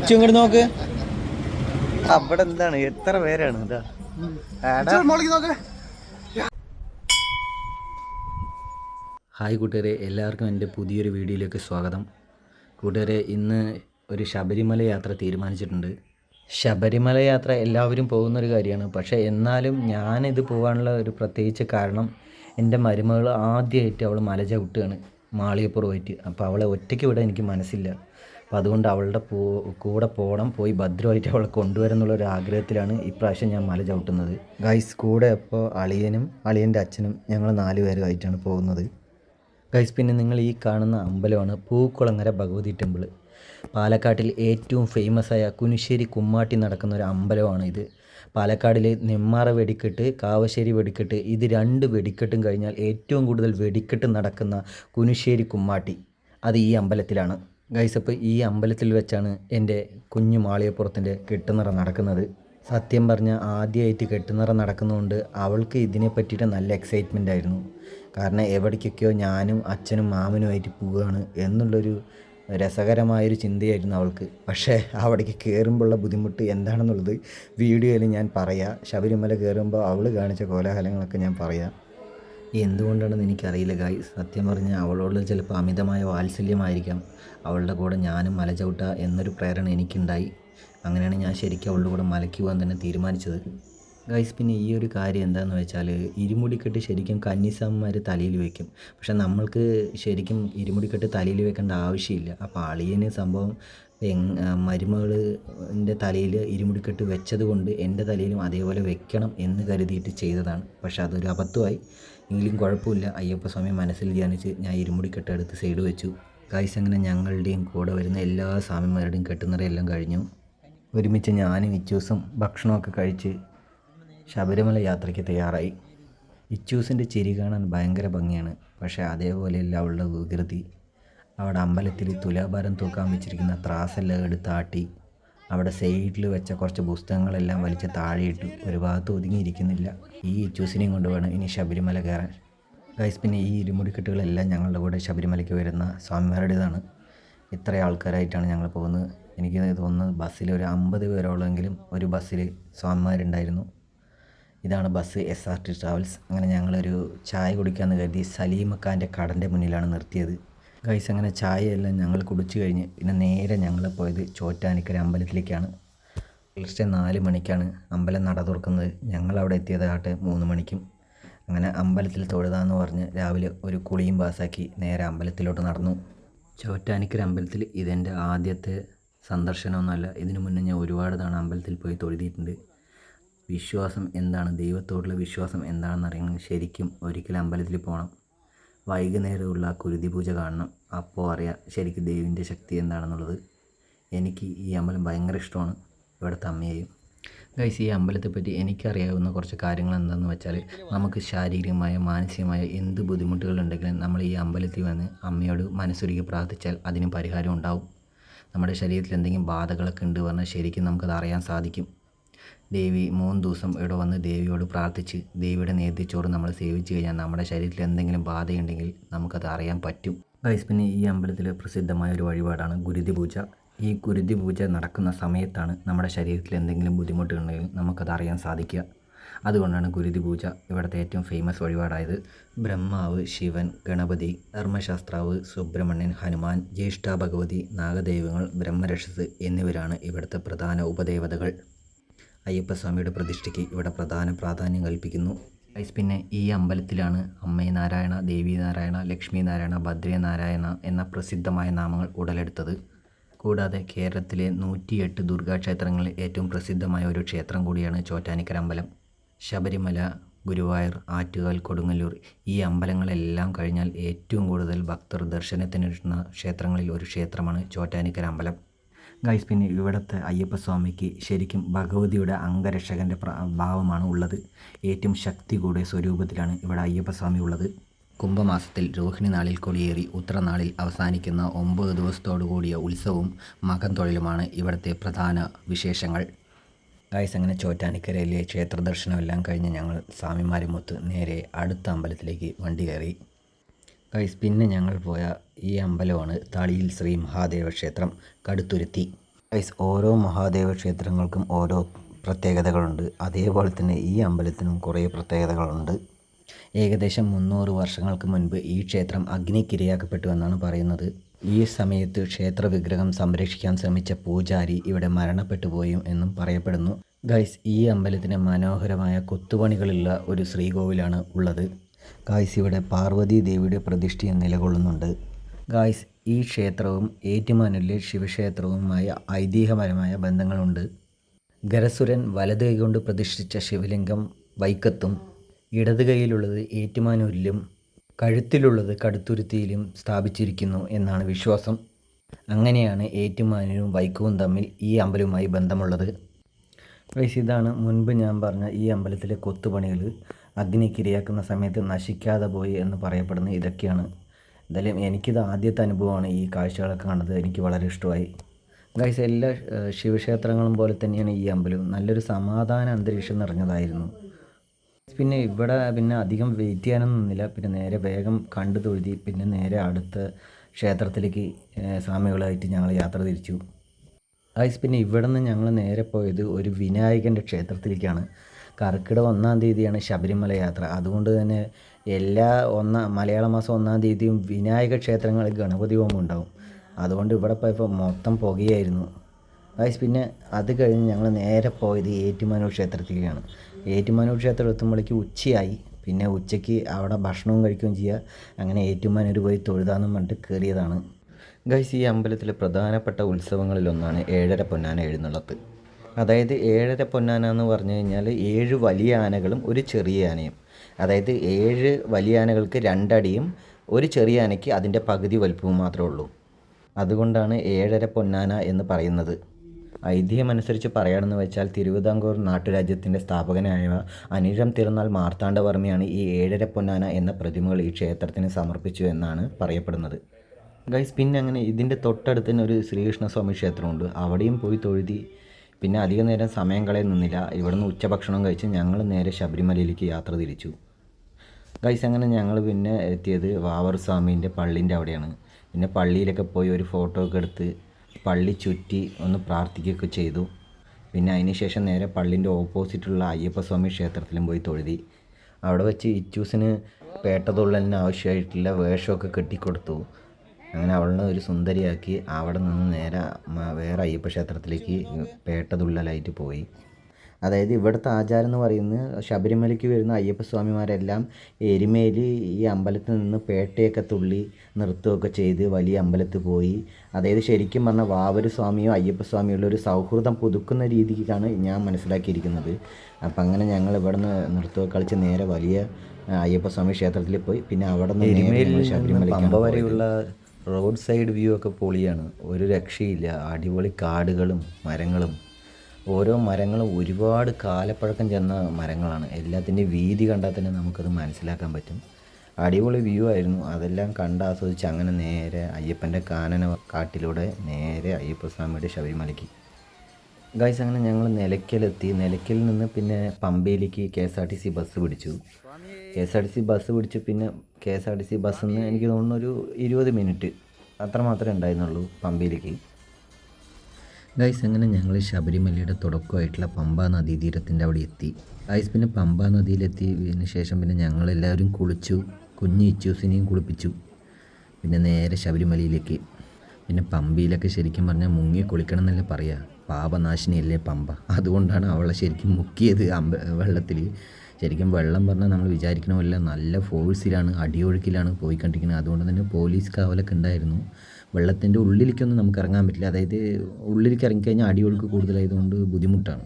ഉച്ച ഇങ്ങോട്ട് നോക്ക്. അവിടെ എന്താണ്? എത്ര പേരാണ് ഇതാ. ഹായ് കൂട്ടുകാരെ എല്ലാവർക്കും എന്റെ പുതിയൊരു വീഡിയോയിലേക്ക് സ്വാഗതം. കൂട്ടുകാരെ ഇന്ന് ഒരു ശബരിമല യാത്ര തീരുമാനിച്ചിട്ടുണ്ട്. ശബരിമല യാത്ര എല്ലാവരും പോകുന്നൊരു കാര്യമാണ്. പക്ഷേ എന്നാലും ഞാനിത് പോകാനുള്ള ഒരു പ്രത്യേകിച്ച് കാരണം എന്റെ മരുമകൾ ആദ്യമായിട്ട് അവൾ മല ചവിട്ടുകയാണ് മാളികപ്പുറമായിട്ട്. അപ്പോൾ അവളെ ഒറ്റയ്ക്ക് വിടാൻ എനിക്ക് മനസ്സില്ല. അപ്പോൾ അതുകൊണ്ട് അവളുടെ കൂടെ പോകണം പോയി ഭദ്രമായിട്ട് അവളെ കൊണ്ടുവരുന്നുള്ള ഒരു ആഗ്രഹത്തിലാണ് ഇപ്രാവശ്യം ഞാൻ മല ചവിട്ടുന്നത്. ഗൈസ് കൂടെ അപ്പോൾ അളിയനും അളിയന്റെ അച്ഛനും ഞങ്ങൾ നാല് പേരുമായിട്ടാണ് പോകുന്നത്. ഗൈസ് പിന്നെ നിങ്ങൾ ഈ കാണുന്ന അമ്പലമാണ് പൂക്കുളങ്ങര ഭഗവതി ടെമ്പിൾ പാലക്കാട്ടിൽ ഏറ്റവും ഫേമസ് ആയ കുനിശ്ശേരി കുമ്മാട്ടി നടക്കുന്ന ഒരു അമ്പലമാണ് ഇത്. പാലക്കാടിൽ നെമ്മാറ വെടിക്കെട്ട് കാവശ്ശേരി വെടിക്കെട്ട് ഇത് രണ്ട് വെടിക്കെട്ടും കഴിഞ്ഞാൽ ഏറ്റവും കൂടുതൽ വെടിക്കെട്ട് നടക്കുന്ന കുനിശ്ശേരി കുമ്മാട്ടി. അത് ഈ അമ്പലത്തിലാണ്. ഗൈസ് അപ്പോൾ ഈ അമ്പലത്തിൽ വെച്ചാണ് എന്റെ കുഞ്ഞു മാളിയപ്പുറത്തിന്റെ കെട്ടുനിറ നടക്കുന്നത്. സത്യം പറഞ്ഞാൽ ആദ്യമായിട്ട് കെട്ടുനിറ നടക്കുന്നതുകൊണ്ട് അവൾക്ക് ഇതിനെ പറ്റിയിട്ട് നല്ല എക്സൈറ്റ്മെന്റ് ആയിരുന്നു. കാരണം എവിടേക്കൊക്കെയോ ഞാനും അച്ഛനും മാമനുമായിട്ട് പോവുകയാണ് എന്നുള്ളൊരു രസകരമായൊരു ചിന്തയായിരുന്നു അവൾക്ക്. പക്ഷേ അവിടേക്ക് കയറുമ്പോഴുള്ള ബുദ്ധിമുട്ട് എന്താണെന്നുള്ളത് വീഡിയോയിൽ ഞാൻ പറയാം. ശബരിമല കയറുമ്പോൾ അവൾ കാണിച്ച കോലാഹലങ്ങളൊക്കെ ഞാൻ പറയാം. എന്തുകൊണ്ടാണെന്ന് എനിക്കറിയില്ല ഗായ് സത്യം പറഞ്ഞാൽ അവളോട് ചിലപ്പോൾ അമിതമായ വാത്സല്യമായിരിക്കാം. അവളുടെ കൂടെ ഞാനും മല ചവിട്ടുക എന്നൊരു പ്രേരണ എനിക്കുണ്ടായി. അങ്ങനെയാണ് ഞാൻ ശരിക്കും അവളുടെ കൂടെ മലയ്ക്ക് പോകാൻ തന്നെ തീരുമാനിച്ചത്. ഗൈസ് പിന്നെ ഈ ഒരു കാര്യം എന്താണെന്ന് വെച്ചാൽ ഇരുമുടിക്കെട്ട് ശരിക്കും കന്നിസാമ്മമാർ തലയിൽ വെക്കും. പക്ഷെ നമ്മൾക്ക് ശരിക്കും ഇരുമുടിക്കെട്ട് തലയിൽ വെക്കേണ്ട ആവശ്യമില്ല. അപ്പോൾ അളിയന് സംഭവം മരുമകളുടെ തലയിൽ ഇരുമുടിക്കെട്ട് വെച്ചത് കൊണ്ട് എന്റെ തലയിലും അതേപോലെ വെക്കണം എന്ന് കരുതിയിട്ട് ചെയ്തതാണ്. പക്ഷേ അതൊരു അബദ്ധമായി. എങ്കിലും കുഴപ്പമില്ല. അയ്യപ്പ സ്വാമി മനസ്സിൽ ധ്യാനിച്ച് ഞാൻ ഇരുമുടിക്കെട്ട് എടുത്ത് സൈഡ് വെച്ചു. ഗൈസ് അങ്ങനെ ഞങ്ങളുടെയും കൂടെ വരുന്ന എല്ലാ സ്വാമിമാരുടെയും കെട്ടുന്നറയെല്ലാം കഴിഞ്ഞു. ഒരുമിച്ച് ഞാനും ഇച്ചൂസും ഭക്ഷണമൊക്കെ കഴിച്ച് ശബരിമല യാത്രയ്ക്ക് തയ്യാറായി. ഇച്ചൂസിന്റെ ചിരി കാണാൻ ഭയങ്കര ഭംഗിയാണ്. പക്ഷേ അതേപോലെയല്ല അവളുടെ വികൃതി. അവിടെ അമ്പലത്തിൽ തുലാഭാരം തൂക്കാൻ വെച്ചിരിക്കുന്ന ത്രാസെല്ലാം എടുത്താട്ടി. അവിടെ സൈഡിൽ വെച്ച കുറച്ച് പുസ്തകങ്ങളെല്ലാം വലിച്ച് താഴെയിട്ടു. ഒരു ഭാഗത്ത് ഒതുങ്ങിയിരിക്കുന്നില്ല. ഈ ചൂസിനെയും കൊണ്ട് വേണം ഇനി ശബരിമല കയറാൻ. ഗൈസ് പിന്നെ ഈ ഇരുമുടിക്കെട്ടുകളെല്ലാം ഞങ്ങളുടെ കൂടെ ശബരിമലയ്ക്ക് വരുന്ന സ്വാമിമാരുടേതാണ്. ഇത്ര ആൾക്കാരായിട്ടാണ് ഞങ്ങൾ പോകുന്നത്. എനിക്ക് തോന്നുന്നത് ബസ്സിൽ ഒരു അമ്പത് പേരോളമെങ്കിലും ഒരു ബസ്സിൽ സ്വാമിമാരുണ്ടായിരുന്നു. ഇതാണ് bus S R T travels. അങ്ങനെ ഞങ്ങളൊരു ചായ കുടിക്കാമെന്ന് കരുതി സലീമക്കാന്റെ കടന്റെ മുന്നിലാണ് നിർത്തിയത്. ഗൈസ് അങ്ങനെ ചായയെല്ലാം ഞങ്ങൾ കുടിച്ചു കഴിഞ്ഞ് പിന്നെ നേരെ ഞങ്ങൾ പോയത് ചോറ്റാനിക്കര അമ്പലത്തിലേക്കാണ്. പുലർച്ചെ നാല് മണിക്കാണ് അമ്പലം നട തുറക്കുന്നത്. ഞങ്ങൾ അവിടെ എത്തിയതാകട്ടെ മൂന്ന് മണിക്കും. അങ്ങനെ അമ്പലത്തിൽ തൊഴുതാന്ന് പറഞ്ഞ് രാവിലെ ഒരു കുളിയും പാസ്സാക്കി നേരെ അമ്പലത്തിലോട്ട് നടന്നു. ചോറ്റാനിക്കര അമ്പലത്തിൽ ഇതെന്റെ ആദ്യത്തെ സന്ദർശനമൊന്നുമല്ല. ഇതിനു മുന്നേ ഞാൻ ഒരുപാട് തവണ അമ്പലത്തിൽ പോയി തൊഴുതിയിട്ടുണ്ട്. വിശ്വാസം എന്താണ്? ദൈവത്തോടുള്ള വിശ്വാസം എന്താണെന്ന് അറിയണമെങ്കിൽ ശരിക്കും ഒരിക്കലും അമ്പലത്തിൽ പോകണം. വൈകുന്നേരമുള്ള കുരുതി പൂജ കാണണം. അപ്പോൾ അറിയാം ശരിക്കും ദൈവിന്റെ ശക്തി എന്താണെന്നുള്ളത്. എനിക്ക് ഈ അമ്പലം ഭയങ്കര ഇഷ്ടമാണ്. ഇവിടുത്തെ അമ്മയെയും. ഗൈസ് ഈ അമ്പലത്തെ അമ്പലത്തെപ്പറ്റി എനിക്കറിയാവുന്ന കുറച്ച് കാര്യങ്ങൾ എന്താണെന്ന് വെച്ചാൽ നമുക്ക് ശാരീരികമായ മാനസികമായ എന്ത് ബുദ്ധിമുട്ടുകളുണ്ടെങ്കിലും നമ്മൾ ഈ അമ്പലത്തിൽ വന്ന് അമ്മയോട് മനസ്സൊരുക്കി പ്രാർത്ഥിച്ചാൽ അതിന് പരിഹാരം ഉണ്ടാവും. നമ്മുടെ ശരീരത്തിൽ എന്തെങ്കിലും ബാധകളൊക്കെ ഉണ്ട് പറഞ്ഞാൽ ശരിക്കും നമുക്കത് അറിയാൻ സാധിക്കും. ദേവി മൂന്ന് ദിവസം ഇവിടെ വന്ന് ദേവിയോട് പ്രാർത്ഥിച്ച് ദേവിയുടെ നേതൃത്വോട് നമ്മൾ സേവിച്ച് കഴിഞ്ഞാൽ നമ്മുടെ ശരീരത്തിൽ എന്തെങ്കിലും ബാധയുണ്ടെങ്കിൽ നമുക്കത് അറിയാൻ പറ്റും. ഗൈസ് പിന്നെ ഈ അമ്പലത്തിൽ പ്രസിദ്ധമായ ഒരു വഴിപാടാണ് ഗുരുതി പൂജ ഈ ഗുരുതി പൂജ നടക്കുന്ന സമയത്താണ് നമ്മുടെ ശരീരത്തിൽ എന്തെങ്കിലും ബുദ്ധിമുട്ടുണ്ടെങ്കിൽ നമുക്കത് അറിയാൻ സാധിക്കുക. അതുകൊണ്ടാണ് ഗുരുതി പൂജ ഇവിടുത്തെ ഏറ്റവും ഫേമസ് വഴിപാടായത്. ബ്രഹ്മാവ് ശിവൻ ഗണപതി ധർമ്മശാസ്ത്രാവ് സുബ്രഹ്മണ്യൻ ഹനുമാൻ ജ്യേഷ്ഠ ഭഗവതി നാഗദൈവങ്ങൾ ബ്രഹ്മരക്ഷസ് എന്നിവരാണ് ഇവിടുത്തെ പ്രധാന ഉപദേവതകൾ. അയ്യപ്പസ്വാമിയുടെ പ്രതിഷ്ഠയ്ക്ക് ഇവിടെ പ്രധാന പ്രാധാന്യം കൽപ്പിക്കുന്നു. ഗൈസ് പിന്നെ ഈ അമ്പലത്തിലാണ് അമ്മേ നാരായണ ദേവി നാരായണ ലക്ഷ്മി നാരായണ ഭദ്രേ നാരായണ എന്ന പ്രസിദ്ധമായ നാമങ്ങൾ ഉടലെടുത്തത്. കൂടാതെ കേരളത്തിലെ നൂറ്റിയെട്ട് ദുർഗാക്ഷേത്രങ്ങളിൽ ഏറ്റവും പ്രസിദ്ധമായ ഒരു ക്ഷേത്രം കൂടിയാണ് ചോറ്റാനിക്കര അമ്പലം. ശബരിമല ഗുരുവായൂർ ആറ്റുകാൽ കൊടുങ്ങല്ലൂർ ഈ അമ്പലങ്ങളെല്ലാം കഴിഞ്ഞാൽ ഏറ്റവും കൂടുതൽ ഭക്തർ ദർശനത്തിനെത്തുന്ന ക്ഷേത്രങ്ങളിൽ ഒരു ക്ഷേത്രമാണ് ചോറ്റാനിക്കര അമ്പലം. ഗൈസ് പിന്നെ ഇവിടുത്തെ അയ്യപ്പസ്വാമിക്ക് ശരിക്കും ഭഗവതിയുടെ അംഗരക്ഷകന്റെ ഭാവമാണ് ഉള്ളത്. ഏറ്റവും ശക്തി കൂടിയ സ്വരൂപത്തിലാണ് ഇവിടെ അയ്യപ്പസ്വാമി ഉള്ളത്. കുംഭമാസത്തിൽ രോഹിണി നാളിൽ കൊടിയേറി ഉത്രനാളിൽ അവസാനിക്കുന്ന ഒമ്പത് ദിവസത്തോടു കൂടിയ ഉത്സവവും മകം തൊഴിലുമാണ് ഇവിടുത്തെ പ്രധാന വിശേഷങ്ങൾ. ഗൈസ് അങ്ങനെ ചോറ്റാനിക്കരയിലെ ക്ഷേത്ര ദർശനമെല്ലാം കഴിഞ്ഞ് ഞങ്ങൾ സ്വാമിമാരുമൊത്ത് നേരെ അടുത്ത അമ്പലത്തിലേക്ക് വണ്ടി കയറി. ഗൈസ് പിന്നെ ഞങ്ങൾ പോയ ഈ അമ്പലമാണ് താളിയിൽ ശ്രീ മഹാദേവ ക്ഷേത്രം കടുത്തുരുത്തി. ഗൈസ് ഓരോ മഹാദേവ ക്ഷേത്രങ്ങൾക്കും ഓരോ പ്രത്യേകതകളുണ്ട്. അതേപോലെ തന്നെ ഈ അമ്പലത്തിനും കുറേ പ്രത്യേകതകളുണ്ട്. ഏകദേശം മുന്നൂറ് വർഷങ്ങൾക്ക് മുൻപ് ഈ ക്ഷേത്രം അഗ്നിക്കിരയാക്കപ്പെട്ടു എന്നാണ് പറയുന്നത്. ഈ സമയത്ത് ക്ഷേത്ര വിഗ്രഹം സംരക്ഷിക്കാൻ ശ്രമിച്ച പൂജാരി ഇവിടെ മരണപ്പെട്ടു പോയും എന്നും പറയപ്പെടുന്നു. ഗൈസ് ഈ അമ്പലത്തിന് മനോഹരമായ കൊത്തുപണികളുള്ള ഒരു ശ്രീകോവിലാണ് ഉള്ളത്. ഗൈസ് ഇവിടെ പാർവതി ദേവിയുടെ പ്രതിഷ്ഠയും നിലകൊള്ളുന്നുണ്ട്. ഗായ്സ് ഈ ക്ഷേത്രവും ഏറ്റുമാനൂരിലെ ശിവക്ഷേത്രവുമായ ഐതിഹ്യപരമായ ബന്ധങ്ങളുണ്ട്. ഗരസുരൻ വലത് കൈകൊണ്ട് പ്രതിഷ്ഠിച്ച ശിവലിംഗം വൈക്കത്തും ഇടത് കൈയിലുള്ളത് ഏറ്റുമാനൂരിലും കഴുത്തിലുള്ളത് കടുത്തുരുത്തിയിലും സ്ഥാപിച്ചിരിക്കുന്നു എന്നാണ് വിശ്വാസം. അങ്ങനെയാണ് ഏറ്റുമാനൂരും വൈക്കവും തമ്മിൽ ഈ അമ്പലവുമായി ബന്ധമുള്ളത്. ഗൈസ് ഇതാണ് മുൻപ് ഞാൻ പറഞ്ഞ ഈ അമ്പലത്തിലെ കൊത്തുപണികൾ അഗ്നിക്കിരയാക്കുന്ന സമയത്ത് നശിക്കാതെ പോയി എന്ന് പറയപ്പെടുന്ന ഇതൊക്കെയാണ്. എന്തായാലും എനിക്കിത് ആദ്യത്തെ അനുഭവമാണ് ഈ കാഴ്ചകളൊക്കെ കണ്ടത് എനിക്ക് വളരെ ഇഷ്ടമായി. ഗൈസ് എല്ലാ ശിവക്ഷേത്രങ്ങളും പോലെ തന്നെയാണ് ഈ അമ്പലം നല്ലൊരു സമാധാന അന്തരീക്ഷം നിറഞ്ഞതായിരുന്നു. പിന്നെ ഇവിടെ പിന്നെ അധികം വെയിറ്റ് ചെയ്യാനൊന്നും നിന്നില്ല. പിന്നെ നേരെ വേഗം കണ്ടു തൊഴുതി. പിന്നെ നേരെ അടുത്ത ക്ഷേത്രത്തിലേക്ക് സ്വാമികളായിട്ട് ഞങ്ങൾ യാത്ര തിരിച്ചു. ഗൈസ് പിന്നെ ഇവിടെ നിന്ന് ഞങ്ങൾ നേരെ പോയത് ഒരു വിനായകന്റെ ക്ഷേത്രത്തിലേക്കാണ്. കർക്കിടക ഒന്നാം തീയതിയാണ് ശബരിമല യാത്ര. അതുകൊണ്ട് തന്നെ എല്ലാ ഒന്നാം മലയാള മാസം ഒന്നാം തീയതിയും വിനായക ക്ഷേത്രങ്ങളിൽ ഗണപതി ഹോമം ഉണ്ടാവും. അതുകൊണ്ട് ഇവിടെ പോയപ്പോൾ മൊത്തം പുകയായിരുന്നു. ഗൈസ് പിന്നെ അത് കഴിഞ്ഞ് ഞങ്ങൾ നേരെ പോയത് ഏറ്റുമാനൂർ ക്ഷേത്രത്തിലേക്കാണ്. ഏറ്റുമാനൂർ ക്ഷേത്രം എത്തുമ്പോഴേക്ക് ഉച്ചയായി. പിന്നെ ഉച്ചയ്ക്ക് അവിടെ ഭക്ഷണവും കഴിക്കുകയും ചെയ്യുക. അങ്ങനെ ഏറ്റുമാനൂർ പോയി തൊഴുതാന്നും പറഞ്ഞിട്ട് കയറിയതാണ്. ഗൈസ് ഈ അമ്പലത്തിലെ പ്രധാനപ്പെട്ട ഉത്സവങ്ങളിലൊന്നാണ് ഏഴര പൊന്നാന എഴുന്നള്ളത്ത്. അതായത് ഏഴര പൊന്നാന എന്ന് പറഞ്ഞു കഴിഞ്ഞാൽ ഏഴ് വലിയ ആനകളും ഒരു ചെറിയ ആനയും. അതായത് ഏഴ് വലിയ ആനകൾക്ക് രണ്ടടിയും ഒരു ചെറിയ ആനയ്ക്ക് അതിന്റെ പകുതി വലുപ്പവും മാത്രമേ ഉള്ളൂ. അതുകൊണ്ടാണ് ഏഴര പൊന്നാന എന്ന് പറയുന്നത്. ഐതിഹ്യമനുസരിച്ച് പറയുകയാണെന്ന് വെച്ചാൽ തിരുവിതാംകൂർ നാട്ടുരാജ്യത്തിന്റെ സ്ഥാപകനായ അനിഴം തിരുനാൾ മാർത്താണ്ഡവർമ്മയാണ് ഈ ഏഴര പൊന്നാന എന്ന പ്രതിമകൾ ഈ ക്ഷേത്രത്തിന് സമർപ്പിച്ചു എന്നാണ് പറയപ്പെടുന്നത്. ഗൈസ് പിന്നെ അങ്ങനെ ഇതിന്റെ തൊട്ടടുത്ത് തന്നെ ഒരു ശ്രീകൃഷ്ണസ്വാമി ക്ഷേത്രമുണ്ട്. അവിടെയും പോയി തൊഴുതി പിന്നെ അധിക നേരം സമയം കളയാൻ നിന്നില്ല. ഇവിടുന്ന് ഉച്ചഭക്ഷണം കഴിച്ച് ഞങ്ങൾ നേരെ ശബരിമലയിലേക്ക് യാത്ര തിരിച്ചു. ഗൈസ് അങ്ങനെ ഞങ്ങൾ പിന്നെ എത്തിയത് വാവർ സ്വാമീന്റെ പള്ളീന്റെ അവിടെയാണ്. പിന്നെ പള്ളിയിലൊക്കെ പോയി ഒരു ഫോട്ടോ ഒക്കെ എടുത്ത് പള്ളി ചുറ്റി ഒന്ന് പ്രാർത്ഥിക്കുകയൊക്കെ ചെയ്തു. പിന്നെ അതിന് ശേഷം നേരെ പള്ളിന്റെ ഓപ്പോസിറ്റുള്ള അയ്യപ്പസ്വാമി ക്ഷേത്രത്തിലും പോയി തൊഴുതി. അവിടെ വെച്ച് ഇച്ചൂസിന് പേട്ടതുള്ളലിന് ആവശ്യമായിട്ടുള്ള വേഷമൊക്കെ കെട്ടിക്കൊടുത്തു. അങ്ങനെ അവളെ ഒരു സുന്ദരിയാക്കി അവിടെ നിന്ന് നേരെ വേറെ അയ്യപ്പ ക്ഷേത്രത്തിലേക്ക് പേട്ടതുള്ളലായിട്ട് പോയി. അതായത് ഇവിടുത്തെ ആചാരം എന്ന് പറയുന്നത് ശബരിമലയ്ക്ക് വരുന്ന അയ്യപ്പസ്വാമിമാരെല്ലാം എരുമേലി ഈ അമ്പലത്തിൽ നിന്ന് പേട്ടയൊക്കെ തുള്ളി നൃത്തമൊക്കെ ചെയ്ത് വലിയ അമ്പലത്തിൽ പോയി. അതായത് ശരിക്കും പറഞ്ഞാൽ വാവര് സ്വാമിയോ അയ്യപ്പസ്വാമിയോ ഒരു സൗഹൃദം പുതുക്കുന്ന രീതിക്കാണ് ഞാൻ മനസ്സിലാക്കിയിരിക്കുന്നത്. അപ്പം അങ്ങനെ ഞങ്ങൾ ഇവിടുന്ന് നൃത്തമൊക്കെ കളിച്ച് നേരെ വലിയ അയ്യപ്പ അയ്യപ്പസ്വാമി ക്ഷേത്രത്തിൽ പോയി. പിന്നെ അവിടെ നിന്ന് ശബരിമല പമ്പ വരെയുള്ള റോഡ് സൈഡ് വ്യൂ ഒക്കെ പൊളിയാണ്. ഒരു രക്ഷയില്ല. അടിപൊളി കാടുകളും മരങ്ങളും. ഓരോ മരങ്ങളും ഒരുപാട് കാലപ്പഴക്കം ചെന്ന മരങ്ങളാണ്. എല്ലാത്തിന്റെയും വീതി കണ്ടാൽ തന്നെ നമുക്കത് മനസ്സിലാക്കാൻ പറ്റും. അടിപൊളി വ്യൂ ആയിരുന്നു. അതെല്ലാം കണ്ട് ആസ്വദിച്ച് അങ്ങനെ നേരെ അയ്യപ്പന്റെ കാനന കാട്ടിലൂടെ നേരെ അയ്യപ്പസ്വാമിയുടെ ശബരിമലയ്ക്ക്. ഗൈസ് അങ്ങനെ ഞങ്ങൾ നിലയ്ക്കലെത്തി. നിലയ്ക്കൽ നിന്ന് പിന്നെ പമ്പയിലേക്ക് K S R T C bus പിടിച്ചു. K S R T C bus പിടിച്ച് പിന്നെ K S R T C ബസ്സിൽ നിന്ന് എനിക്ക് തോന്നുന്നു ഒരു ഇരുപത് മിനിറ്റ് അത്ര മാത്രമേ ഉണ്ടായിരുന്നുള്ളൂ പമ്പയിലേക്ക്. ഗൈസ് അങ്ങനെ ഞങ്ങൾ ശബരിമലയുടെ തുടക്കമായിട്ടുള്ള പമ്പ നദീതീരത്തിന്റെ അവിടെ എത്തി. ഗൈസ് പിന്നെ പമ്പ നദിയിലെത്തിയതിന് ശേഷം പിന്നെ ഞങ്ങളെല്ലാവരും കുളിച്ചു കുഞ്ഞു ഇച്ചൂസിനെയും കുളിപ്പിച്ചു. പിന്നെ നേരെ ശബരിമലയിലേക്ക്. പിന്നെ പമ്പയിലൊക്കെ ശരിക്കും പറഞ്ഞാൽ മുങ്ങി കുളിക്കണം എന്നല്ലേ പറയുക പാപനാശിനിയല്ലേ പമ്പ. അതുകൊണ്ടാണ് അവളെ ശരിക്കും മുക്കിയത് അമ്പ വെള്ളത്തിൽ ശരിക്കും വെള്ളം പറഞ്ഞാൽ നമ്മൾ വിചാരിക്കണ പോലെ നല്ല ഫോഴ്സിലാണ് അടിയൊഴുക്കിലാണ് പോയിക്കൊണ്ടിരിക്കുന്നത് അതുകൊണ്ട് തന്നെ പോലീസ് കാവലൊക്കെ ഉണ്ടായിരുന്നു. വെള്ളത്തിന്റെ ഉള്ളിലേക്കൊന്നും നമുക്ക് ഇറങ്ങാൻ പറ്റില്ല. അതായത് ഉള്ളിലേക്ക് ഇറങ്ങിക്കഴിഞ്ഞാൽ അടിയൊഴുക്ക് കൂടുതലായതുകൊണ്ട് ബുദ്ധിമുട്ടാണ്.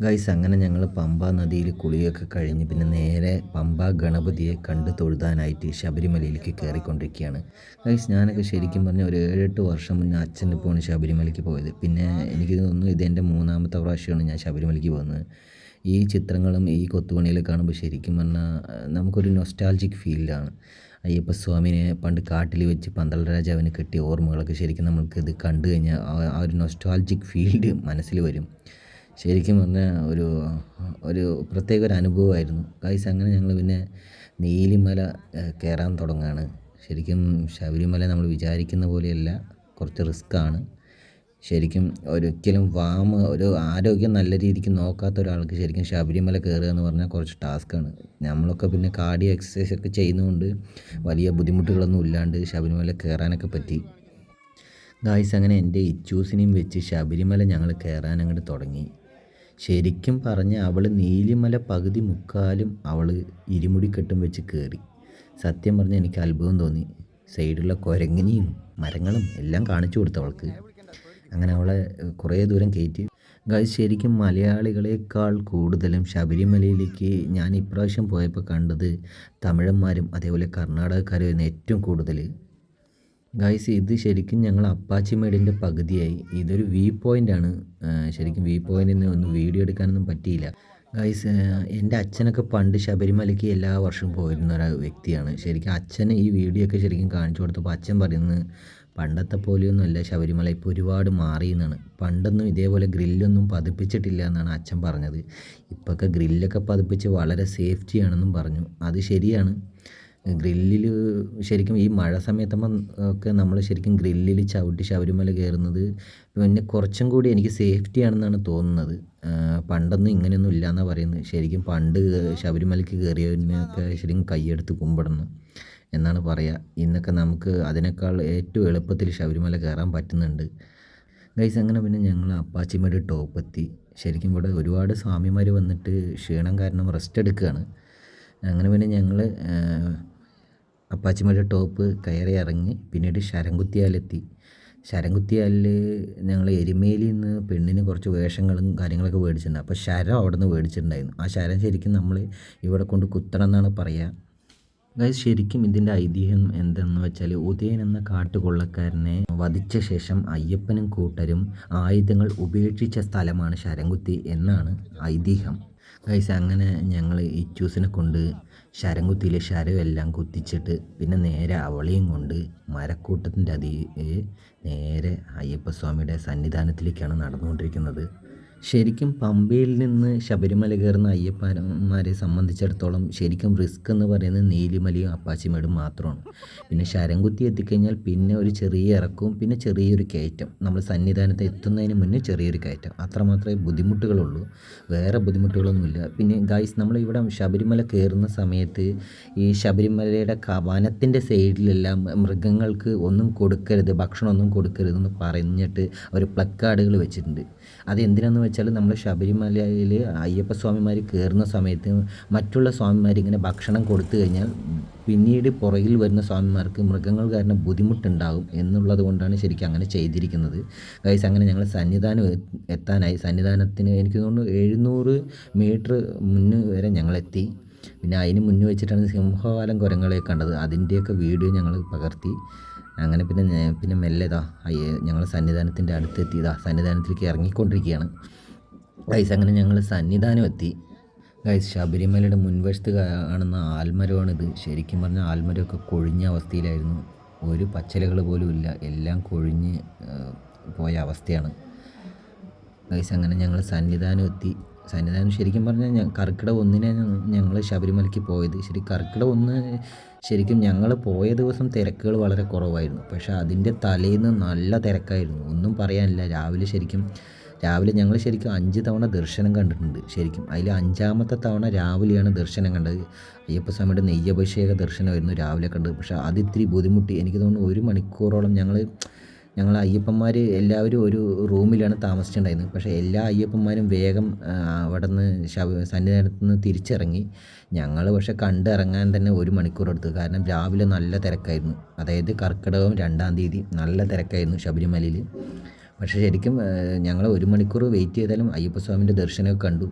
ഗൈസ് അങ്ങനെ ഞങ്ങൾ പമ്പ നദിയിൽ കുളിയൊക്കെ കഴിഞ്ഞ് പിന്നെ നേരെ പമ്പ ഗണപതിയെ കണ്ട് തൊഴുതാനായിട്ട് ശബരിമലയിലേക്ക് കയറിക്കൊണ്ടിരിക്കുകയാണ്. ഗൈസ് ഞാനൊക്കെ ശരിക്കും പറഞ്ഞ ഒരു ഏഴെട്ട് വർഷം മുന്നേ അച്ഛന്റെ പോണ് ശബരിമലയ്ക്ക് പോയത്. പിന്നെ എനിക്ക് തോന്നുന്നു ഇതെന്റെ മൂന്നാമത്തെ പ്രാവശ്യമാണ് ഞാൻ ശബരിമലയ്ക്ക് പോകുന്നത്. ഈ ചിത്രങ്ങളും ഈ കൊത്തുപണികൾ കാണുമ്പോൾ ശരിക്കും പറഞ്ഞാൽ നമുക്കൊരു നൊസ്റ്റാൾജിക് ഫീലാണ് അയ്യപ്പസ്വാമിനെ പണ്ട് കാട്ടിൽ വെച്ച് പന്തള രാജാവിന് കിട്ടിയ ഓർമ്മകളൊക്കെ ശരിക്കും നമ്മൾക്ക് ഇത് കണ്ടു കഴിഞ്ഞാൽ ആ- ഒരു നൊസ്റ്റാൾജിക് ഫീൽഡ് മനസ്സിൽ വരും. ശരിക്കും പറഞ്ഞാൽ ഒരു ഒരു പ്രത്യേക ഒരു അനുഭവമായിരുന്നു. ഗൈസ് അങ്ങനെ ഞങ്ങൾ പിന്നെ നീലിമല കയറാൻ തുടങ്ങുകയാണ് ശരിക്കും ശബരിമല നമ്മൾ വിചാരിക്കുന്ന പോലെയല്ല കുറച്ച് റിസ്ക്കാണ് ശരിക്കും ഒരിക്കലും വാമ ഒരു ആരോഗ്യം നല്ല രീതിക്ക് നോക്കാത്ത ഒരാൾക്ക് ശരിക്കും ശബരിമല കയറുക എന്ന് പറഞ്ഞാൽ കുറച്ച് ടാസ്ക്കാണ് നമ്മളൊക്കെ പിന്നെ കാർഡിയോ എക്സസൈസ് ഒക്കെ ചെയ്യുന്നതുകൊണ്ട് വലിയ ബുദ്ധിമുട്ടുകളൊന്നും ഇല്ലാണ്ട് ശബരിമല കയറാനൊക്കെ പറ്റി. ഗായ്സ് അങ്ങനെ എന്റെ ഇച്ചൂസിനെയും വെച്ച് ശബരിമല ഞങ്ങൾ കയറാൻ അങ്ങോട്ട് തുടങ്ങി. ശരിക്കും പറഞ്ഞ അവൾ നീലിമല പകുതി മുക്കാലും അവൾ ഇരുമുടിക്കെട്ടും വെച്ച് കയറി സത്യം പറഞ്ഞാൽ എനിക്ക് അത്ഭുതം തോന്നി. സൈഡിലുള്ള കുരങ്ങിനെയും മരങ്ങളും എല്ലാം കാണിച്ചു കൊടുത്തു അവൾക്ക്. അങ്ങനെ അവളെ കുറേ ദൂരം കയറ്റി. ഗായ്സ് ശരിക്കും മലയാളികളെക്കാൾ കൂടുതലും ശബരിമലയിലേക്ക് ഞാൻ ഇപ്രാവശ്യം പോയപ്പോൾ കണ്ടത് തമിഴന്മാരും അതേപോലെ കർണാടകക്കാരും ഏറ്റവും കൂടുതൽ ഗായ്സ് ഇത് ശരിക്കും ഞങ്ങൾ അപ്പാച്ചി മേടിന്റെ പകുതിയായി. ഇതൊരു വ്യൂ ആണ്. ശരിക്കും വ്യൂ പോയിന്റിൽ നിന്ന് ഒന്നും വീഡിയോ എടുക്കാനൊന്നും പറ്റിയില്ല. ഗായ്സ് എന്റെ അച്ഛനൊക്കെ പണ്ട് ശബരിമലയ്ക്ക് എല്ലാ വർഷവും പോയിരുന്ന ഒരു വ്യക്തിയാണ്. ശരിക്കും അച്ഛന് ഈ വീഡിയോ ഒക്കെ ശരിക്കും കാണിച്ചു കൊടുത്തപ്പോൾ അച്ഛൻ പറയുന്നത് പണ്ടത്തെ പോലെയൊന്നുമല്ല. ശബരിമല ഇപ്പോൾ ഒരുപാട് മാറി എന്നാണ് പണ്ടൊന്നും ഇതേപോലെ ഗ്രില്ലൊന്നും പതിപ്പിച്ചിട്ടില്ല എന്നാണ് അച്ഛൻ പറഞ്ഞത്. ഇപ്പോഴൊക്കെ ഗ്രില്ലൊക്കെ പതിപ്പിച്ച് വളരെ സേഫ്റ്റിയാണെന്നും പറഞ്ഞു. അത് ശരിയാണ്. ഗ്രില്ലിൽ ശരിക്കും ഈ മഴ സമയത്തുമ്പോൾ ഒക്കെ നമ്മൾ ശരിക്കും ഗ്രില്ലിൽ ചവിട്ടി ശബരിമല കയറുന്നത് പിന്നെ കുറച്ചും കൂടി എനിക്ക് സേഫ്റ്റി ആണെന്നാണ് തോന്നുന്നത് പണ്ടൊന്നും ഇങ്ങനെയൊന്നും ഇല്ല എന്നാണ് പറയുന്നത്. ശരിക്കും പണ്ട് ശബരിമലയ്ക്ക് കയറിയതിനൊക്കെ ശരിക്കും കൈയെടുത്ത് കുമ്പിടണം. എന്നാണ് പറയുക ഇന്നൊക്കെ നമുക്ക് അതിനേക്കാൾ ഏറ്റവും എളുപ്പത്തിൽ ശബരിമല കയറാൻ പറ്റുന്നുണ്ട്. ഗൈസ് അങ്ങനെ പിന്നെ ഞങ്ങൾ ടോപ്പ് എത്തി ശരിക്കും ഇവിടെ ഒരുപാട് സ്വാമിമാർ വന്നിട്ട് ക്ഷീണം കാരണം റെസ്റ്റ് എടുക്കുകയാണ് അങ്ങനെ പിന്നെ ഞങ്ങൾ അപ്പാച്ചിമേട് ടോപ്പ് കയറി ഇറങ്ങി പിന്നീട് ശരംകുത്തിയാലെത്തി. ശരംകുത്തിയാലിൽ ഞങ്ങൾ എരുമേലിൽ നിന്ന് പെണ്ണിന് കുറച്ച് വേഷങ്ങളും കാര്യങ്ങളൊക്കെ മേടിച്ചിട്ടുണ്ട്. അപ്പോൾ ശരം അവിടെ നിന്ന് മേടിച്ചിട്ടുണ്ടായിരുന്നു. ആ ശരം ശരിക്കും നമ്മൾ ഇവിടെ കൊണ്ട് കുത്തണം എന്നാണ് പറയുക ഗൈസ് ശരിക്കും ഇതിന്റെ ഐതിഹ്യം എന്തെന്ന് വെച്ചാൽ ഉദയൻ എന്ന കാട്ടുകൊള്ളക്കാരനെ വധിച്ച ശേഷം അയ്യപ്പനും കൂട്ടരും ആയുധങ്ങൾ ഉപേക്ഷിച്ച സ്ഥലമാണ് ശരംകുത്തി എന്നാണ് ഐതിഹ്യം. ഗൈസ് അങ്ങനെ ഞങ്ങൾ ഇച്ചൂസിനെ കൊണ്ട് ശരംകുത്തിയിലെ ശരമെല്ലാം കുത്തിച്ചിട്ട് പിന്നെ നേരെ അവളെയും കൊണ്ട് മരക്കൂട്ടത്തിന്റെ അതി നേരെ അയ്യപ്പസ്വാമിയുടെ സന്നിധാനത്തിലേക്കാണ് നടന്നുകൊണ്ടിരിക്കുന്നത്. ശരിക്കും പമ്പയിൽ നിന്ന് ശബരിമല കയറുന്ന അയ്യപ്പന്മാരെ സംബന്ധിച്ചിടത്തോളം ശരിക്കും റിസ്ക് എന്ന് പറയുന്നത് നീലിമലയും അപ്പാച്ചിമേടും മാത്രമാണ്. പിന്നെ ശരംകുത്തി എത്തിക്കഴിഞ്ഞാൽ പിന്നെ ഒരു ചെറിയ ഇറക്കവും പിന്നെ ചെറിയൊരു കയറ്റം. നമ്മൾ സന്നിധാനത്ത് എത്തുന്നതിന് മുന്നേ ചെറിയൊരു കയറ്റം. അത്രമാത്രമേ ബുദ്ധിമുട്ടുകളുള്ളൂ. വേറെ ബുദ്ധിമുട്ടുകളൊന്നുമില്ല. പിന്നെ ഗായ്സ് നമ്മൾ ഇവിടെ ശബരിമല കയറുന്ന സമയത്ത് ഈ ശബരിമലയുടെ വനത്തിന്റെ സൈഡിലെല്ലാം മൃഗങ്ങൾക്ക് ഒന്നും കൊടുക്കരുത് ഭക്ഷണമൊന്നും കൊടുക്കരുതെന്ന് പറഞ്ഞിട്ട് അവർ പ്ലക്കാർഡുകൾ വെച്ചിട്ടുണ്ട്. അത് എന്തിനാണെന്ന് വെച്ചാൽ നമ്മൾ ശബരിമലയിൽ അയ്യപ്പ സ്വാമിമാർ കയറുന്ന സമയത്ത് മറ്റുള്ള സ്വാമിമാർ ഇങ്ങനെ ഭക്ഷണം കൊടുത്തു കഴിഞ്ഞാൽ പിന്നീട് പുറകിൽ വരുന്ന സ്വാമിമാർക്ക് മൃഗങ്ങൾ കാരണം ബുദ്ധിമുട്ടുണ്ടാകും എന്നുള്ളത് കൊണ്ടാണ് ശരിക്കും അങ്ങനെ ചെയ്തിരിക്കുന്നത്. ഗൈസ് അങ്ങനെ ഞങ്ങൾ സന്നിധാനം എത്താനായി. സന്നിധാനത്തിന് എനിക്ക് തോന്നുന്നു എഴുന്നൂറ് മീറ്റർ മുന്ന് വരെ ഞങ്ങളെത്തി. പിന്നെ അതിന് മുന്നേ വെച്ചിട്ടാണ് സിംഹവാലം കുരങ്ങളെ കണ്ടത്. അതിന്റെയൊക്കെ വീഡിയോ ഞങ്ങൾ പകർത്തി. അങ്ങനെ പിന്നെ പിന്നെ മെല്ലെ ഇതാ ഞങ്ങൾ സന്നിധാനത്തിന്റെ അടുത്തെത്തി. ഇതാ സന്നിധാനത്തിലേക്ക് ഇറങ്ങിക്കൊണ്ടിരിക്കുകയാണ്. ഗൈസ് അങ്ങനെ ഞങ്ങൾ സന്നിധാനം എത്തി ഗൈസ് ശബരിമലയുടെ മുൻവശത്ത് കാണുന്ന ആൽമരമാണിത്. ശരിക്കും പറഞ്ഞാൽ ആൽമരമൊക്കെ കൊഴിഞ്ഞ അവസ്ഥയിലായിരുന്നു. ഒരു പച്ചലകൾ പോലും ഇല്ല. എല്ലാം കൊഴിഞ്ഞ് പോയ അവസ്ഥയാണ്. ഗൈസ് അങ്ങനെ ഞങ്ങൾ സന്നിധാനം എത്തി സന്നിധാനം ശരിക്കും പറഞ്ഞാൽ കർക്കിടക ഒന്നിനെ ഞങ്ങൾ ശബരിമലയ്ക്ക് പോയത്. ശരി കർക്കിടക ഒന്ന് ശരിക്കും ഞങ്ങൾ പോയ ദിവസം തിരക്കുകൾ വളരെ കുറവായിരുന്നു. പക്ഷേ അതിന്റെ തലേന്ന് നല്ല തിരക്കായിരുന്നു. ഒന്നും പറയാനില്ല. രാവിലെ ശരിക്കും രാവിലെ ഞങ്ങൾ ശരിക്കും അഞ്ച് തവണ ദർശനം കണ്ടിട്ടുണ്ട് ശരിക്കും. അതിൽ അഞ്ചാമത്തെ തവണ രാവിലെയാണ് ദർശനം കണ്ടത്. അയ്യപ്പസ്വാമിയുടെ നെയ്യഭിഷേക ദർശനമായിരുന്നു രാവിലെ കണ്ടത്. പക്ഷേ അതിത്തിരി ബുദ്ധിമുട്ടി. എനിക്ക് തോന്നുന്നു ഒരു മണിക്കൂറോളം ഞങ്ങൾ ഞങ്ങൾ അയ്യപ്പന്മാർ എല്ലാവരും ഒരു റൂമിലാണ് താമസിച്ചിട്ടുണ്ടായിരുന്നത്. പക്ഷേ എല്ലാ അയ്യപ്പന്മാരും വേഗം അവിടെ നിന്ന് ശവ സന്നിധാനത്ത് നിന്ന് തിരിച്ചിറങ്ങി. ഞങ്ങൾ പക്ഷേ കണ്ടിറങ്ങാൻ തന്നെ ഒരു മണിക്കൂർ എടുത്തു. കാരണം രാവിലെ നല്ല തിരക്കായിരുന്നു. അതായത് കർക്കിടകം രണ്ടാം തീയതി നല്ല തിരക്കായിരുന്നു ശബരിമലയിൽ. പക്ഷേ ശരിക്കും ഞങ്ങൾ ഒരു മണിക്കൂർ വെയിറ്റ് ചെയ്താലും അയ്യപ്പസ്വാമിന്റെ ദർശനമൊക്കെ കണ്ടു.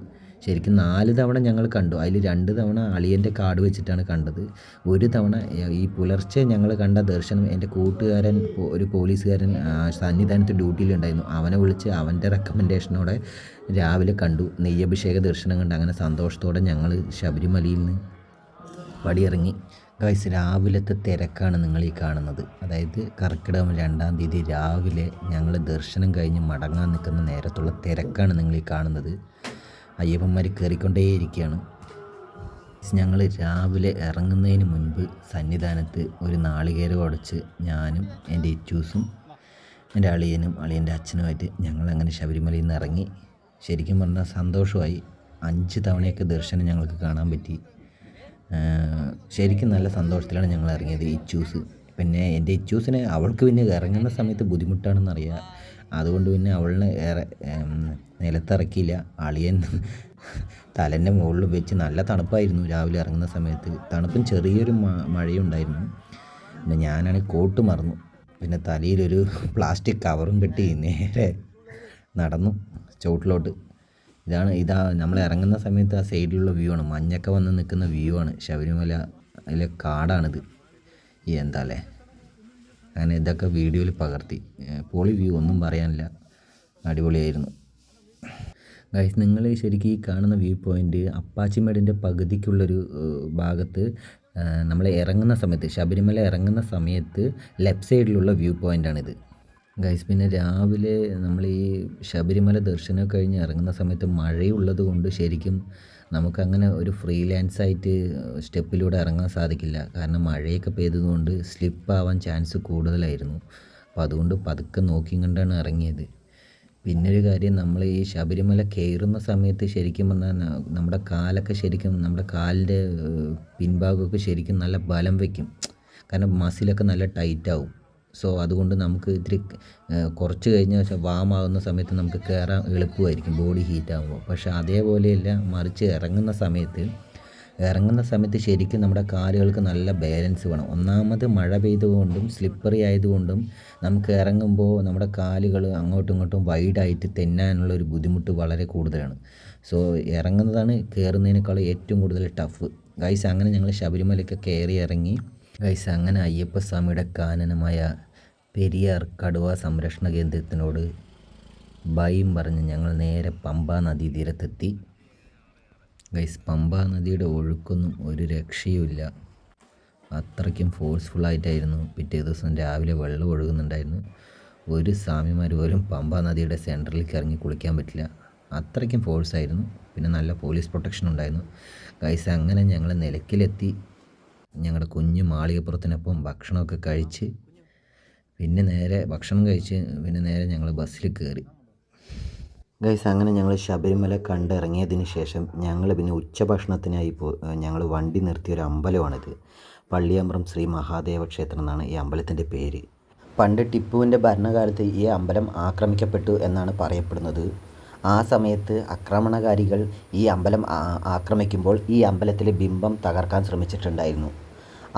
ശരിക്കും നാല് തവണ ഞങ്ങൾ കണ്ടു. അതിൽ രണ്ട് തവണ അളിയന്റെ കാർഡ് വെച്ചിട്ടാണ് കണ്ടത്. ഒരു തവണ ഈ പുലർച്ചെ ഞങ്ങൾ കണ്ട ദർശനം എന്റെ കൂട്ടുകാരൻ ഒരു പോലീസുകാരൻ സന്നിധാനത്ത് ഡ്യൂട്ടിയിലുണ്ടായിരുന്നു അവനെ വിളിച്ച് അവന്റെ റെക്കമെൻഡേഷനോടെ രാവിലെ കണ്ടു. നെയ്യഭിഷേക ദർശനം കണ്ട് അങ്ങനെ സന്തോഷത്തോടെ ഞങ്ങൾ ശബരിമലയിൽ നിന്ന് പടിയിറങ്ങി. ഗൈസ് രാവിലത്തെ തിരക്കാണ് നിങ്ങൾ ഈ കാണുന്നത്. അതായത് കർക്കിടകം രണ്ടാം തീയതി രാവിലെ ഞങ്ങൾ ദർശനം കഴിഞ്ഞ് മടങ്ങാൻ നിൽക്കുന്ന നേരത്തുള്ള തിരക്കാണ് നിങ്ങൾ ഈ കാണുന്നത്. അയ്യപ്പന്മാർ കയറിക്കൊണ്ടേയിരിക്കുകയാണ് ഞങ്ങൾ രാവിലെ ഇറങ്ങുന്നതിന് മുൻപ് സന്നിധാനത്ത് ഒരു നാളികേരം ഉടച്ച് ഞാനും എന്റെ ഇച്ചൂസും എന്റെ അളിയനും അളിയന്റെ അച്ഛനുമായിട്ട് ഞങ്ങൾ അങ്ങനെ ശബരിമലയിൽ നിന്ന് ഇറങ്ങി. ശരിക്കും പറഞ്ഞാൽ സന്തോഷമായി. അഞ്ച് തവണയൊക്കെ ദർശനം ഞങ്ങൾക്ക് കാണാൻ പറ്റി. ശരിക്കും നല്ല സന്തോഷത്തിലാണ് ഞങ്ങൾ ഇറങ്ങിയത് ഇച്ചൂസ് പിന്നെ എന്റെ ഇച്ചൂസിനെ അവൾക്ക് പിന്നെ ഇറങ്ങുന്ന സമയത്ത് ബുദ്ധിമുട്ടാണെന്നറിയാം. അതുകൊണ്ട് പിന്നെ അവളിനെ നിലത്തിറക്കിയില്ല. അളിയൻ തലേന്റെ മുകളിൽ വെച്ച് നല്ല തണുപ്പായിരുന്നു. രാവിലെ ഇറങ്ങുന്ന സമയത്ത് തണുപ്പും ചെറിയൊരു മഴയുണ്ടായിരുന്നു. പിന്നെ ഞാനാണെങ്കിൽ കോട്ട് മറന്നു. പിന്നെ തലയിലൊരു പ്ലാസ്റ്റിക് കവറും കെട്ടി നേരെ നടന്നു ചുവട്ടിലോട്ട്. ഇതാണ് ഇതാ നമ്മൾ ഇറങ്ങുന്ന സമയത്ത് ആ സൈഡിലുള്ള വ്യൂ ആണ്. മഞ്ഞൊക്കെ വന്ന് നിൽക്കുന്ന വ്യൂ ആണ്. ശബരിമല അതിലെ കാടാണിത്. എന്താ അല്ലേ? അങ്ങനെ ഇതൊക്കെ വീഡിയോയിൽ പകർത്തി. പോളി വ്യൂ ഒന്നും പറയാനില്ല. അടിപൊളിയായിരുന്നു. ഗൈസ് നിങ്ങൾ ശരിക്കും ഈ കാണുന്ന വ്യൂ പോയിന്റ് അപ്പാച്ചിമേടിന്റെ പകുതിക്കുള്ളൊരു ഭാഗത്ത് നമ്മൾ ഇറങ്ങുന്ന സമയത്ത് ശബരിമല ഇറങ്ങുന്ന സമയത്ത് ലെഫ്റ്റ് സൈഡിലുള്ള വ്യൂ പോയിന്റാണിത് ഗൈസ് പിന്നെ രാവിലെ നമ്മൾ ഈ ശബരിമല ദർശനം കഴിഞ്ഞ് ഇറങ്ങുന്ന സമയത്ത് മഴയുള്ളത് കൊണ്ട് ശരിക്കും നമുക്കങ്ങനെ ഒരു ഫ്രീലാൻസായിട്ട് സ്റ്റെപ്പിലൂടെ ഇറങ്ങാൻ സാധിക്കില്ല. കാരണം മഴയൊക്കെ പെയ്തതുകൊണ്ട് സ്ലിപ്പാവാൻ ചാൻസ് കൂടുതലായിരുന്നു. അപ്പോൾ അതുകൊണ്ട് പതുക്കെ നോക്കിയും കണ്ടാണ് ഇറങ്ങിയത്. പിന്നെ ഒരു കാര്യം നമ്മൾ ഈ ശബരിമല കയറുന്ന സമയത്ത് ശരിക്കും പറഞ്ഞാൽ നമ്മുടെ കാലൊക്കെ ശരിക്കും നമ്മുടെ കാലിന്റെ പിൻഭാഗമൊക്കെ ശരിക്കും നല്ല ബലം വയ്ക്കും കാരണം മസിലൊക്കെ നല്ല ടൈറ്റാവും. സോ അതുകൊണ്ട് നമുക്ക് ഇത്തിരി കുറച്ച് കഴിഞ്ഞ വാം വാമാകുന്ന സമയത്ത് നമുക്ക് കയറാൻ എളുപ്പമായിരിക്കും ബോഡി ഹീറ്റ് ആകുമ്പോൾ പക്ഷേ അതേപോലെയല്ല മറിച്ച് ഇറങ്ങുന്ന സമയത്ത് ഇറങ്ങുന്ന സമയത്ത് ശരിക്കും നമ്മുടെ കാലുകൾക്ക് നല്ല ബാലൻസ് വേണം. ഒന്നാമത് മഴ പെയ്തുകൊണ്ടും സ്ലിപ്പറി ആയതുകൊണ്ടും നമുക്ക് ഇറങ്ങുമ്പോൾ നമ്മുടെ കാലുകൾ അങ്ങോട്ടും ഇങ്ങോട്ടും വൈഡായിട്ട് തെന്നാനുള്ള ഒരു ബുദ്ധിമുട്ട് വളരെ കൂടുതലാണ്. സോ ഇറങ്ങുന്നതാണ് കയറുന്നതിനേക്കാൾ ഏറ്റവും കൂടുതൽ ടഫ് ഗൈസ് അങ്ങനെ ഞങ്ങൾ ശബരിമലയ്ക്ക് കയറി ഇറങ്ങി. ഗൈസ് അങ്ങനെ അയ്യപ്പസ്വാമിയുടെ കാനനമായ പെരിയാർ കടുവ സംരക്ഷണ കേന്ദ്രത്തിനോട് ഭയം പറഞ്ഞ് ഞങ്ങൾ നേരെ പമ്പാ നദീതീരത്തെത്തി ഗൈസ് പമ്പ നദിയുടെ ഒഴുക്കൊന്നും ഒരു രക്ഷയുമില്ല. അത്രയ്ക്കും ഫോഴ്സ്ഫുള്ളായിട്ടായിരുന്നു പിറ്റേ ദിവസം രാവിലെ വെള്ളം ഒഴുകുന്നുണ്ടായിരുന്നു. ഒരു സ്വാമിമാർ പോലും പമ്പ നദിയുടെ സെന്ററിലേക്ക് ഇറങ്ങി കുളിക്കാൻ പറ്റില്ല. അത്രയ്ക്കും ഫോഴ്സായിരുന്നു പിന്നെ നല്ല പോലീസ് പ്രൊട്ടക്ഷൻ ഉണ്ടായിരുന്നു. ഗൈസ് അങ്ങനെ ഞങ്ങൾ നിലക്കിലെത്തി ഞങ്ങളുടെ കുഞ്ഞു മാളികപ്പുറത്തിനൊപ്പം ഭക്ഷണമൊക്കെ കഴിച്ച് പിന്നെ നേരെ ഭക്ഷണം കഴിച്ച് പിന്നെ നേരെ ഞങ്ങൾ ബസ്സിൽ കയറി ഗൈസ് അങ്ങനെ ഞങ്ങൾ ശബരിമല കണ്ടിറങ്ങിയതിന് ശേഷം ഞങ്ങൾ പിന്നെ ഉച്ചഭക്ഷണത്തിനായി പോ ഞങ്ങൾ വണ്ടി നിർത്തിയ ഒരു അമ്പലമാണിത്. പള്ളിയമ്പ്രം ശ്രീ മഹാദേവ ക്ഷേത്രം എന്നാണ് ഈ അമ്പലത്തിന്റെ പേര്. പണ്ട് ടിപ്പുവിന്റെ ഭരണകാലത്ത് ഈ അമ്പലം ആക്രമിക്കപ്പെട്ടു എന്നാണ് പറയപ്പെടുന്നത്. ആ സമയത്ത് ആക്രമണകാരികൾ ഈ അമ്പലം ആക്രമിക്കുമ്പോൾ ഈ അമ്പലത്തിലെ ബിംബം തകർക്കാൻ ശ്രമിച്ചിട്ടുണ്ടായിരുന്നു.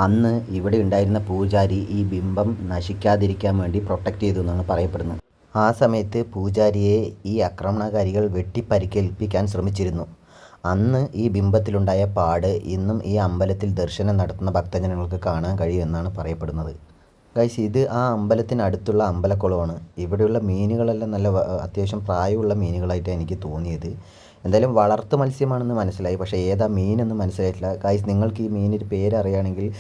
അന്ന് ഇവിടെ ഉണ്ടായിരുന്ന പൂജാരി ഈ ബിംബം നശിക്കാതിരിക്കാൻ വേണ്ടി പ്രൊട്ടക്റ്റ് ചെയ്തു എന്നാണ് പറയപ്പെടുന്നത്. ആ സമയത്ത് പൂജാരിയെ ഈ ആക്രമണകാരികൾ വെട്ടി പരിക്കേൽപ്പിക്കാൻ ശ്രമിച്ചിരുന്നു. അന്ന് ഈ ബിംബത്തിലുണ്ടായ പാട് ഇന്നും ഈ അമ്പലത്തിൽ ദർശനം നടത്തുന്ന ഭക്തജനങ്ങൾക്ക് കാണാൻ കഴിയുമെന്നാണ് പറയപ്പെടുന്നത്. ഗൈസ് ഇത് ആ അമ്പലത്തിനടുത്തുള്ള അമ്പലക്കുളമാണ്. ഇവിടെയുള്ള മീനുകളെല്ലാം നല്ല അത്യാവശ്യം പ്രായമുള്ള മീനുകളായിട്ടാണ് എനിക്ക് തോന്നിയത്. എന്തായാലും വളർത്തു മത്സ്യമാണെന്ന് മനസ്സിലായി. പക്ഷേ ഏതാ മീനെന്ന് മനസ്സിലായിട്ടില്ല. കായ്സ് നിങ്ങൾക്ക് ഈ മീനിന്റെ പേര് അറിയുകയാണെങ്കിൽ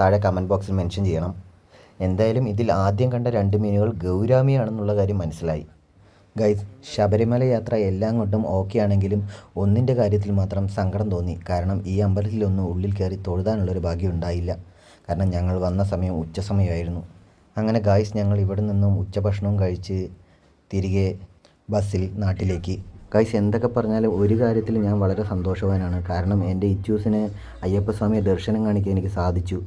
താഴെ കമന്റ് ബോക്സിൽ മെൻഷൻ ചെയ്യണം. എന്തായാലും ഇതിൽ ആദ്യം കണ്ട രണ്ട് മീനുകൾ ഗൗരാമിയാണെന്നുള്ള കാര്യം മനസ്സിലായി. ഗൈസ് ശബരിമല യാത്ര എല്ലാം കൊണ്ടും ഓക്കെ ആണെങ്കിലും ഒന്നിന്റെ കാര്യത്തിൽ മാത്രം സങ്കടം തോന്നി. കാരണം ഈ അമ്പലത്തിലൊന്നും ഉള്ളിൽ കയറി തൊഴുതാനുള്ളൊരു ഭാഗ്യം ഉണ്ടായില്ല. കാരണം ഞങ്ങൾ വന്ന സമയം ഉച്ച സമയമായിരുന്നു. അങ്ങനെ ഗായ്സ് ഞങ്ങൾ ഇവിടെ നിന്നും ഉച്ചഭക്ഷണവും കഴിച്ച് തിരികെ ബസ്സിൽ നാട്ടിലേക്ക്. ഗൈസ് എന്തൊക്കെ പറഞ്ഞാലും ഒരു കാര്യത്തിൽ ഞാൻ വളരെ സന്തോഷവാനാണ്. കാരണം എന്റെ ഇച്ചൂസിന് അയ്യപ്പസ്വാമിയെ ദർശനം കാണിക്കാൻ എനിക്ക് സാധിച്ചു.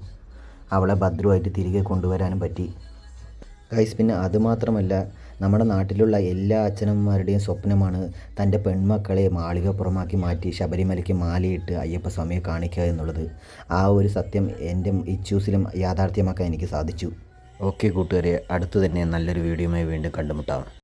അവളെ ഭദ്രമായിട്ട് തിരികെ കൊണ്ടുവരാനും പറ്റി. ഗൈസ് പിന്നെ അതുമാത്രമല്ല നമ്മുടെ നാട്ടിലുള്ള എല്ലാ അച്ഛനമ്മമാരുടെയും സ്വപ്നമാണ് തന്റെ പെൺമക്കളെ മാളികപ്പുറമാക്കി മാറ്റി ശബരിമലയ്ക്ക് മാലയിട്ട് അയ്യപ്പസ്വാമിയെ കാണിക്കുക എന്നുള്ളത്. ആ ഒരു സത്യം എന്റെ ഇച്ചൂസിലും യാഥാർത്ഥ്യമാക്കാൻ എനിക്ക് സാധിച്ചു. ഓക്കെ കൂട്ടുകാരെ അടുത്തു തന്നെ നല്ലൊരു വീഡിയോയുമായി വീണ്ടും കണ്ടുമുട്ടാം.